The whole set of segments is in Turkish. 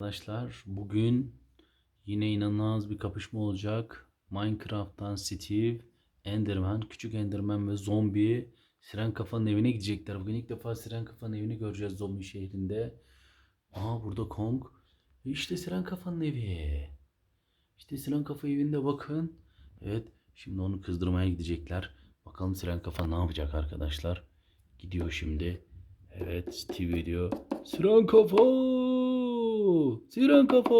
Arkadaşlar bugün yine inanılmaz bir kapışma olacak. Minecraft'tan Steve, Enderman, küçük Enderman ve zombi Siren Kafa'nın evine gidecekler. Bugün ilk defa Siren Kafa'nın evini göreceğiz zombi şehrinde. Aa burada Kong. İşte Siren Kafa'nın evi. İşte Siren Kafa evinde bakın. Evet şimdi onu kızdırmaya gidecekler. Bakalım Siren Kafa ne yapacak arkadaşlar. Gidiyor şimdi. Evet Steve diyor. Siren Kafa! Siren Kafa!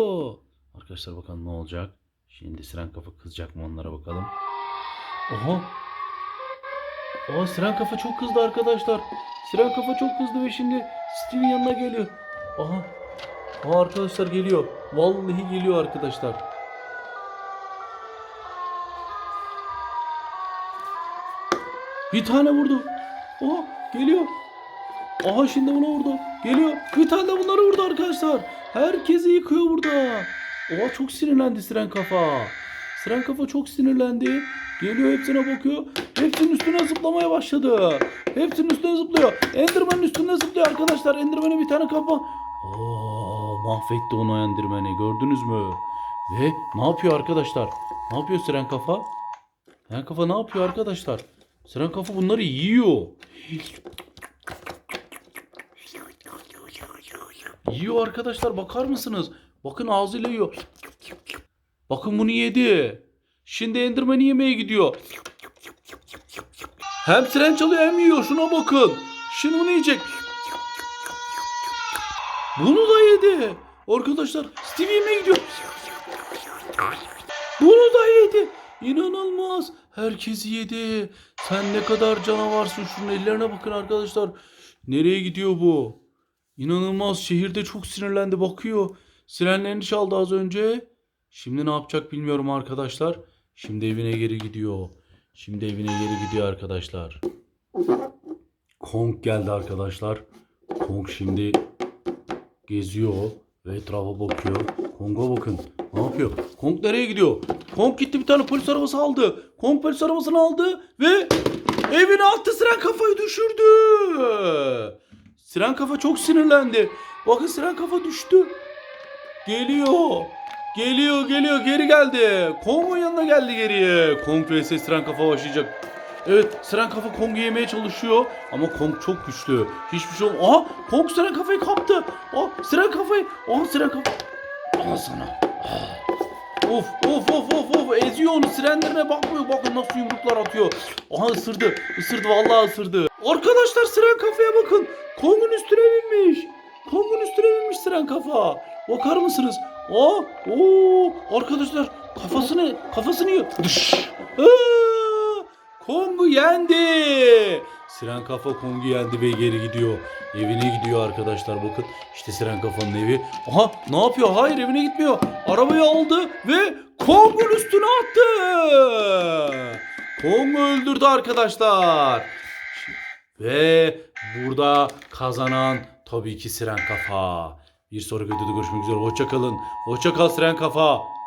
Arkadaşlar bakalım ne olacak. Şimdi Siren Kafa kızacak mı onlara bakalım. Oha! Aa Siren Kafa çok kızdı arkadaşlar. Siren Kafa çok kızdı ve şimdi Steve'in yanına geliyor. Aha! Aa arkadaşlar geliyor. Vallahi geliyor arkadaşlar. Bir tane vurdu. Oha geliyor. Aha şimdi buna vurdu. Geliyor. Bir tane de bunları vurdu arkadaşlar. Herkesi yıkıyor burada. Oha çok sinirlendi Siren Kafa. Siren Kafa çok sinirlendi. Geliyor hepsine bakıyor. Hepsinin üstüne zıplamaya başladı. Hepsinin üstüne zıplıyor. Enderman'ın üstüne zıplıyor arkadaşlar. Enderman'e bir tane kafa. Oo, mahvetti onu Enderman'i. Gördünüz mü? Ve ne yapıyor arkadaşlar? Ne yapıyor Siren Kafa? Siren Kafa ne yapıyor arkadaşlar? Siren Kafa bunları yiyor. Yiyor arkadaşlar bakar mısınız? Bakın ağzıyla yiyor. Bakın bunu yedi. Şimdi Enderman'i yemeye gidiyor. Hem tren çalıyor hem yiyor. Şuna bakın. Şimdi bunu yiyecek. Bunu da yedi. Arkadaşlar Steve yemeye gidiyor. Bunu da yedi. İnanılmaz. Herkes yedi. Sen ne kadar canavarsın. Şunun ellerine bakın arkadaşlar. Nereye gidiyor bu? İnanılmaz şehirde çok sinirlendi bakıyor. Sirenlerini çaldı az önce. Şimdi ne yapacak bilmiyorum arkadaşlar. Şimdi evine geri gidiyor. Şimdi evine geri gidiyor arkadaşlar. Kong geldi arkadaşlar. Kong şimdi geziyor ve etrafa bakıyor. Kong'a bakın. Ne yapıyor? Kong nereye gidiyor? Kong gitti bir tane polis arabası aldı. Kong polis arabasını aldı ve evine attı Siren kafayı düşürdü. Siren kafa çok sinirlendi. Bakın Siren kafa düştü. Geliyor. Geliyor geliyor geri geldi. Kong'un yanına geldi geriye. Kong vs Siren kafa başlayacak. Evet Siren kafa Kong'u yemeye çalışıyor. Ama Kong çok güçlü. Hiçbir şey olmuyor. Aha Kong Siren kafayı kaptı. Aa Siren kafayı. Aha Siren kafa. Al sana. Of of of of of eziyor onu sirenlerine bakmıyor bakın nasıl yumruklar atıyor. Aha ısırdı ısırdı vallahi ısırdı. Arkadaşlar siren kafaya bakın. Kong'un üstüne binmiş. Kong'un üstüne binmiş siren kafa. Bakar mısınız? Aa, oo, arkadaşlar kafasını kafasını yiyor. Aa, Kong'u yendi. Siren kafa Kong'u yendi ve geri gidiyor. Evine gidiyor arkadaşlar bakın. İşte Siren kafanın evi. Aha ne yapıyor? Hayır evine gitmiyor. Arabayı aldı ve Kong'un üstüne attı. Kong'u öldürdü arkadaşlar. Ve burada kazanan tabii ki Siren Kafa. Bir sonraki videoda görüşmek üzere. Hoşçakalın. Hoşçakal Siren Kafa.